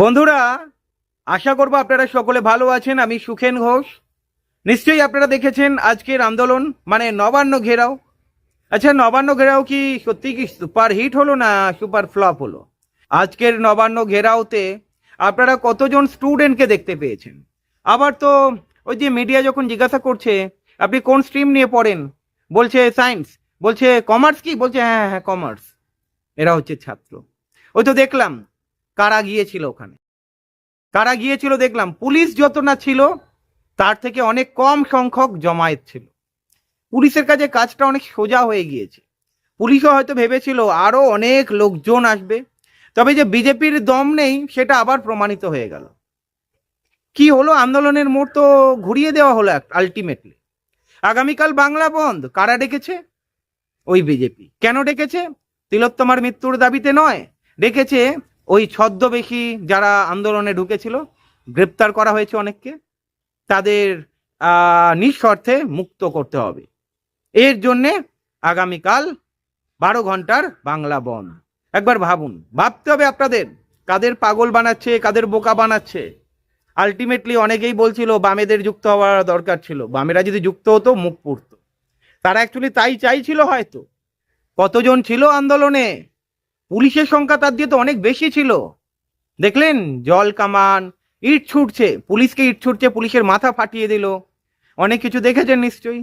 বন্ধুরা, আশা করব আপনারা সকলে ভালো আছেন, আমি সুখেন ঘোষ। নিশ্চয়ই আপনারা দেখেছেন আজকের আন্দোলন মানে নবান্ন ঘেরাও। আচ্ছা নবান্ন ঘেরাও কি সত্যি কি সুপার হিট হলো না সুপার ফ্লপ হলো? আজকের নবান্ন ঘেরাওতে আপনারা কতজন স্টুডেন্টকে দেখতে পেয়েছেন? আবার তো ওই যে মিডিয়া যখন জিজ্ঞাসা করছে, আপনি কোন স্ট্রিম নিয়ে পড়েন? বলছে সায়েন্স, বলছে কমার্স কি? বলছে হ্যাঁ হ্যাঁ কমার্স। এরা হচ্ছে ছাত্র। ওই তো দেখলাম কারা গিয়েছিল ওখানে? কারা গিয়েছিল দেখলাম, পুলিশ যত না ছিল, তার থেকে অনেক কম সংখ্যক জমায়েত ছিল। পুলিশের কাছে কাজটা অনেক সোজা হয়ে গিয়েছে। পুলিশও হয়তো ভেবেছিল আরও অনেক লোকজন আসবে, তবে যে বিজেপির দম নেই, সেটা আবার প্রমাণিত হয়ে গেল। কি হলো? আন্দোলনের মোড় তো ঘুরিয়ে দেওয়া হলো আলটিমেটলি আগামীকাল বাংলা বন্ধ, কারা ডেকেছে? ওই বিজেপি। কেন ডেকেছে? তিলোত্তমার মৃত্যুর দাবিতে নয়, ডেকেছে ওই ছদ্মবেশী যারা আন্দোলনে ঢুকেছিল, গ্রেপ্তার করা হয়েছে অনেককে, তাদের নিঃশর্তে মুক্ত করতে হবে। এর জন্যে আগামীকাল বারো ঘণ্টার বাংলা বন একবার ভাবুন, ভাবতে হবে আপনাদের, কাদের পাগল বানাচ্ছে, কাদের বোকা বানাচ্ছে। আলটিমেটলি অনেকেই বলছিল, বামেদের যুক্ত হওয়ার দরকার ছিল। বামেরা যদি যুক্ত হতো, মুখ পুড়ত। তারা অ্যাকচুয়ালি তাই চাইছিল হয়তো। কতজন ছিল আন্দোলনে? পুলিশের সংখ্যা তার দিয়ে তো অনেক বেশি ছিল। দেখলেন? জল কামান, ইট ছুটছে। পুলিশকে ইট ছুটছে, পুলিশের মাথা ফাটিয়ে দিল। অনেক কিছু দেখেছেন নিশ্চয়ই।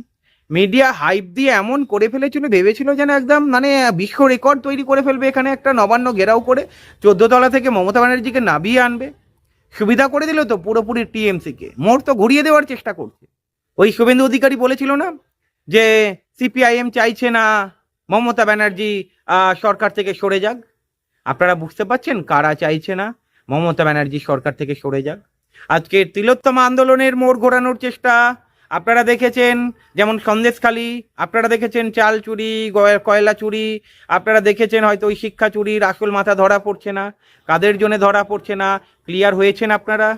মিডিয়া হাইপ দিয়ে এমন করে ফেলেছিল, ভেবেছিল যেন একদম মানে বিশ্ব রেকর্ড তৈরি করে ফেলবে এখানে একটা নবান্ন ঘেরাও করে চোদ্দ তলা থেকে মমতা ব্যানার্জিকে নাবিয়ে আনবে। সুবিধা করে দিল তো পুরোপুরি টিএমসিকে। মোড় তো ঘুরিয়ে দেওয়ার চেষ্টা করছে। ওই শুভেন্দু অধিকারী বলেছিল না যে, সিপিআইএম চাইছে না মমতা ব্যানার্জি সরকার থেকে সরে যাক। আপনারা বুঝতে পারছেন কারা চাইছে না? মমতা ব্যানার্জি সরকার থেকে সরে যাক। আজকে তিলোত্তমা আন্দোলনের মোড় ঘোরানোর চেষ্টা। আপনারা দেখেছেন যেমন সন্দেশখালি, আপনারা দেখেছেন চাল চুরি কয়লা চুরি, আপনারা দেখেছেন হয়তো ওই শিক্ষা চুরির আসল মাথা ধরা পড়ছে না। কাদের জন্য ধরা পড়ছে না? ক্লিয়ার হয়েছেন আপনারা?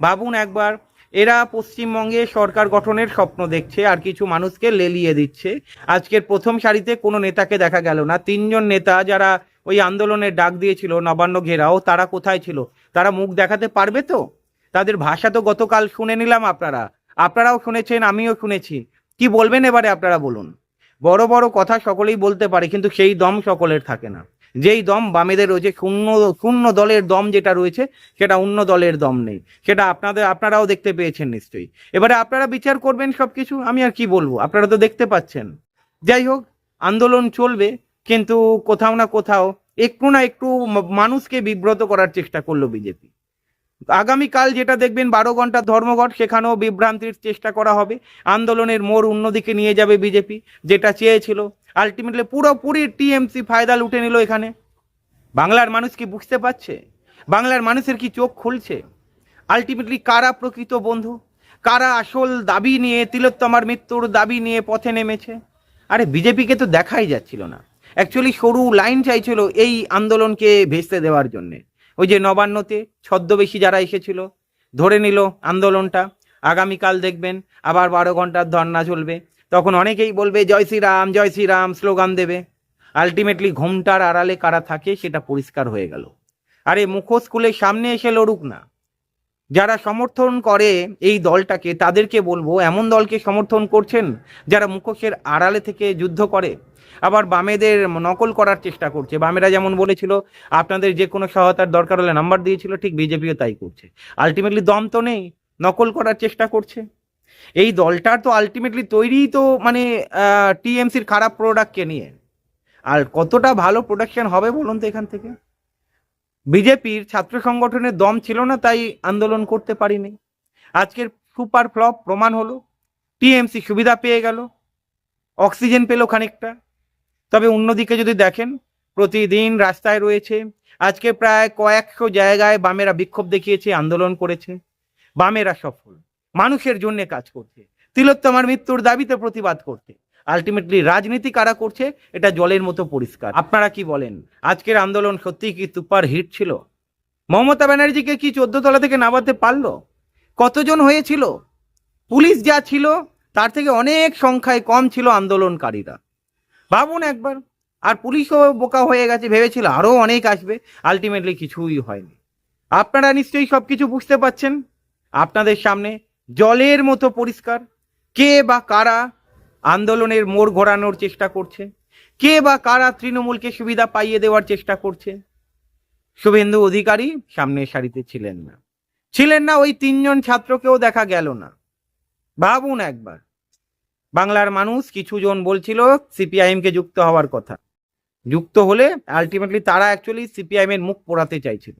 ভাবুন একবার। এরা পশ্চিমবঙ্গে সরকার গঠনের স্বপ্ন দেখছে আর কিছু মানুষকে লেলিয়ে দিচ্ছে। আজকের প্রথম সারিতে কোনো নেতাকে দেখা গেল না। তিনজন নেতা যারা ওই আন্দোলনের ডাক দিয়েছিল, নবান্ন ঘেরাও, তারা কোথায় ছিল? তারা মুখ দেখাতে পারবে তো? তাদের ভাষা তো গতকাল শুনে নিলাম আপনারা। আপনারাও শুনেছেন, আমিও শুনেছি। কি বলবেন এবারে আপনারা বলুন। বড় বড় কথা সকলেই বলতে পারে, কিন্তু সেই দম সকলের থাকে না। যেই দম বামেদের রয়েছে, শূন্য শূন্য দলের দম যেটা রয়েছে, সেটা অন্য দলের দম নেই। সেটা আপনাদের, আপনারাও দেখতে পেয়েছেন নিশ্চয়ই। এবারে আপনারা বিচার করবেন সব কিছু আমি আর কি বলব? আপনারা তো দেখতে পাচ্ছেন। যাই হোক, আন্দোলন চলবে, কিন্তু কোথাও না কোথাও একটু না একটু মানুষকে বিব্রত করার চেষ্টা করল বিজেপি। আগামীকাল যেটা দেখবেন, বারো ঘণ্টা ধর্মঘট, সেখানেও বিভ্রান্তির চেষ্টা করা হবে। আন্দোলনের মোড় অন্যদিকে নিয়ে যাবে বিজেপি, যেটা চেয়েছিল আলটিমেটলি পুরোপুরি টিএমসি ফায়দা লুটে নিল এখানে। বাংলার মানুষ কি বুঝতে পারছে? বাংলার মানুষের কি চোখ খুলছে? আলটিমেটলি কারা প্রকৃত বন্ধু? কারা আসল দাবি নিয়ে, তিলোত্তমার মৃত্যুর দাবি নিয়ে পথে নেমেছে? আরে বিজেপিকে তো দেখাই যাচ্ছিল না। অ্যাকচুয়ালি সরু লাইন চাইছিল এই আন্দোলনকে ভেস্তে দেওয়ার জন্যে। ওই যে নবান্নতে ছদ্মবেশী যারা এসেছিল, ধরে নিল আন্দোলনটা। আগামীকাল দেখবেন, আবার বারো ঘণ্টার ধর্না চলবে। তখন অনেকেই বলবে, জয় শ্রীরাম জয় শ্রীরাম স্লোগান দেবে। আলটিমেটলি ঘুমটার আড়ালে কারা থাকে সেটা পরিষ্কার হয়ে গেল। আরে, মুখোশ স্কুলের সামনে এসে লড়ুক না। যারা সমর্থন করে এই দলটাকে, তাদেরকে বলব, এমন দলকে সমর্থন করছেন যারা মুখোশের আড়ালে থেকে যুদ্ধ করে। আবার বামেদের নকল করার চেষ্টা করছে। বামেরা যেমন বলেছিল, আপনাদের যে কোনো সহায়তার দরকার হলে নাম্বার দিয়েছিল, ঠিক বিজেপিও তাই করছে। আলটিমেটলি দম তো নেই, নকল করার চেষ্টা করছে। এই দলটার তো আলটিমেটলি তৈরিই তো মানে টিএমসির খারাপ প্রোডাক্টকে নিয়ে। আর কতটা ভালো প্রোডাকশন হবে বলুন তো এখান থেকে? বিজেপির ছাত্র সংগঠনের দম ছিল না, তাই আন্দোলন করতে পারিনি। আজকের সুপার ফ্লপ প্রমাণ হলো, টিএমসি সুবিধা পেয়ে গেল, অক্সিজেন পেল খানিকটা। তবে অন্যদিকে যদি দেখেন, প্রতিদিন রাস্তায় রয়েছে, আজকে প্রায় কয়েকশো জায়গায় বামেরা বিক্ষোভ দেখিয়েছে, আন্দোলন করেছে। বামেরা সফল। মানুষের জন্য কাজ করছে। তিলোত্তমার মৃত্যুর দাবিতে প্রতিবাদ করতে আলটিমেটলি রাজনীতি কারা করছে, এটা জলের মতো পরিষ্কার। আপনারা কি বলেন? আজকের আন্দোলন সত্যিই কি সুপার হিট ছিল? মমতা ব্যানার্জিকে কি চোদ্দ তলা থেকে নামাতে পারল? কতজন হয়েছিল? পুলিশ যা ছিল, তার থেকে অনেক সংখ্যায় কম ছিল আন্দোলনকারীরা। ভাবুন একবার, আর পুলিশও বোকা হয়ে গেছে, ভেবেছিল আরও অনেক আসবে আলটিমেটলি কিছুই হয়নি। আপনারা নিশ্চয়ই সব কিছু বুঝতে পাচ্ছেন আপনাদের সামনে জলের মতো পরিষ্কার। কে বা কারা আন্দোলনের মোড় ঘোরানোর চেষ্টা করছে? কে বা কারা তৃণমূলকে সুবিধা পাইয়ে দেওয়ার চেষ্টা করছে? শুভেন্দু অধিকারী সামনের সারিতে ছিলেন না। ছিলেন না ওই তিনজন ছাত্রকেও দেখা গেল না। ভাবুন একবার। বাংলার মানুষ কিছু জন বলছিল সিপিআইএম কে যুক্ত হওয়ার কথা। যুক্ত হলে আলটিমেটলি তারা অ্যাকচুয়ালি সিপিআইএম এর মুখ পোড়াতে চাইছিল।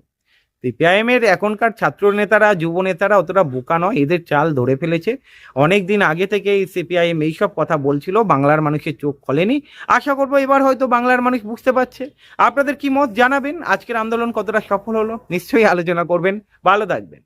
সিপিআইএম এর এখনকার ছাত্র নেতারা যুব নেতারা অতটা বোকা নয়, এদের চাল ধরে ফেলেছে। অনেক দিন আগে থেকে সিপিআইএম এইসব কথা বলছিল, বাংলার মানুষের চোখ খোলেনি। আশা করব এবার হয়তো বাংলার মানুষ বুঝতে পারছে। আপনাদের কি মত জানাবেন? আজকের আন্দোলন কতটা সফল হলো? নিশ্চয়ই আলোচনা করবেন, ভালো থাকবেন।